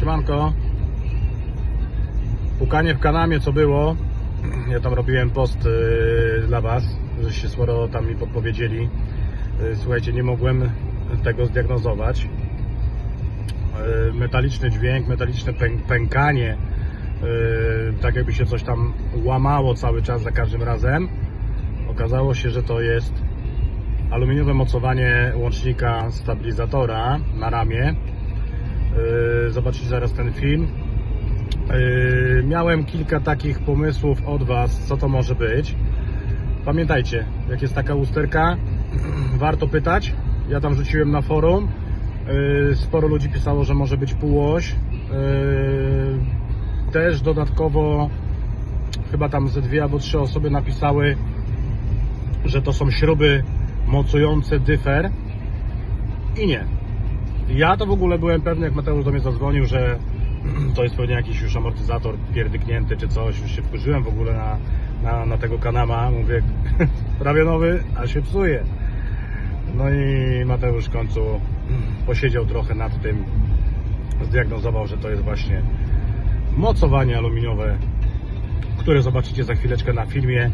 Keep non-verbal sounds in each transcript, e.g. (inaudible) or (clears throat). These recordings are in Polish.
Siemanko. Pukanie w kanamie co było. Ja tam robiłem post y, dla Was, żeście sporo tam mi podpowiedzieli. Y, Słuchajcie, nie mogłem tego zdiagnozować. Y, Metaliczny dźwięk, metaliczne pę- pękanie, y, tak jakby się coś tam łamało cały czas za każdym razem. Okazało się, że to jest aluminiowe mocowanie łącznika stabilizatora na ramię. Yy, Zobaczycie zaraz ten film. Yy, Miałem kilka takich pomysłów od Was, co to może być. Pamiętajcie, jak jest taka usterka, (clears throat) warto pytać. Ja tam rzuciłem na forum. Yy, Sporo ludzi pisało, że może być półoś. Też dodatkowo chyba tam ze dwie albo trzy osoby napisały, że to są śruby mocujące dyfer. I nie. Ja to w ogóle byłem pewny, jak Mateusz do mnie zadzwonił, że (clears throat) to jest pewnie jakiś już amortyzator pierdyknięty czy coś. Już się wkurzyłem w ogóle na, na, na tego kanama. Mówię, (laughs) prawie nowy, a się psuje. No i Mateusz w końcu (clears throat) posiedział trochę nad tym. Zdiagnozował, że to jest właśnie mocowanie aluminiowe, które zobaczycie za chwileczkę na filmie.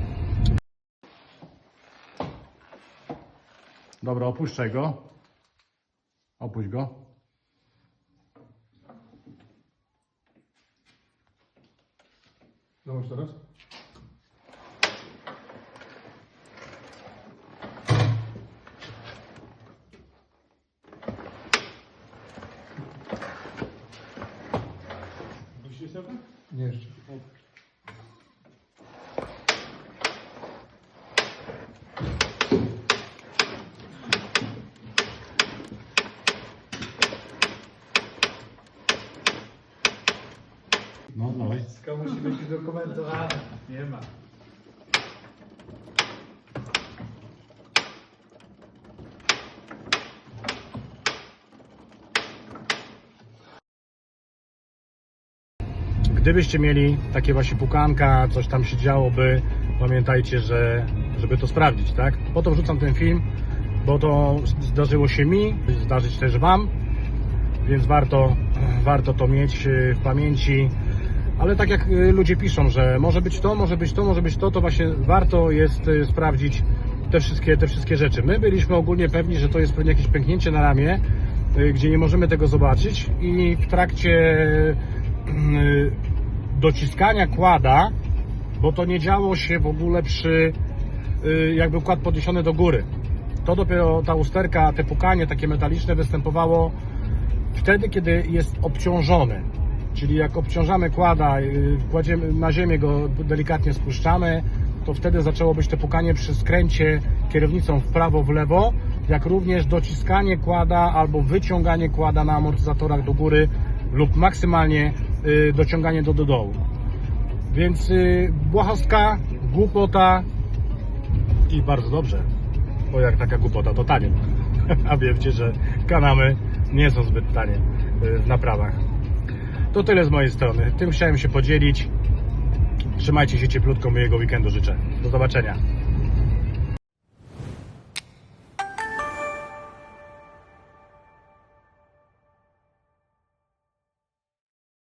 Dobra, opuszczaj go. Opuść go. Zobacz teraz. Nie jeszcze. No, dawaj. Wszystko musi być udokumentowane. Nie ma. Gdybyście mieli takie właśnie pukanka, coś tam się działoby, pamiętajcie, że żeby to sprawdzić, tak? Po to wrzucam ten film, bo to zdarzyło się mi, zdarzyć też Wam, więc warto, warto to mieć y, w pamięci. Ale tak jak y, ludzie piszą, że może być to, może być to, może być to, to właśnie warto jest y, sprawdzić te wszystkie, te wszystkie rzeczy. My byliśmy ogólnie pewni, że to jest pewnie jakieś pęknięcie na ramię, y, gdzie nie możemy tego zobaczyć i w trakcie dociskania kłada, bo to nie działo się w ogóle przy jakby kład podniesiony do góry. To dopiero ta usterka, te pukanie takie metaliczne występowało wtedy, kiedy jest obciążony. Czyli jak obciążamy kłada, y, kładziemy na ziemię go delikatnie spuszczamy, to wtedy zaczęło być to pukanie przy skręcie kierownicą w prawo, w lewo, jak również dociskanie kłada albo wyciąganie kłada na amortyzatorach do góry lub maksymalnie y, dociąganie do, do dołu. Więc y, błahostka, głupota i bardzo dobrze, bo jak taka głupota to tanie. (laughs) A wiecie, że kanamy nie są zbyt tanie w naprawach. To tyle z mojej strony. Tym chciałem się podzielić. Trzymajcie się cieplutko, miłego weekendu życzę. Do zobaczenia.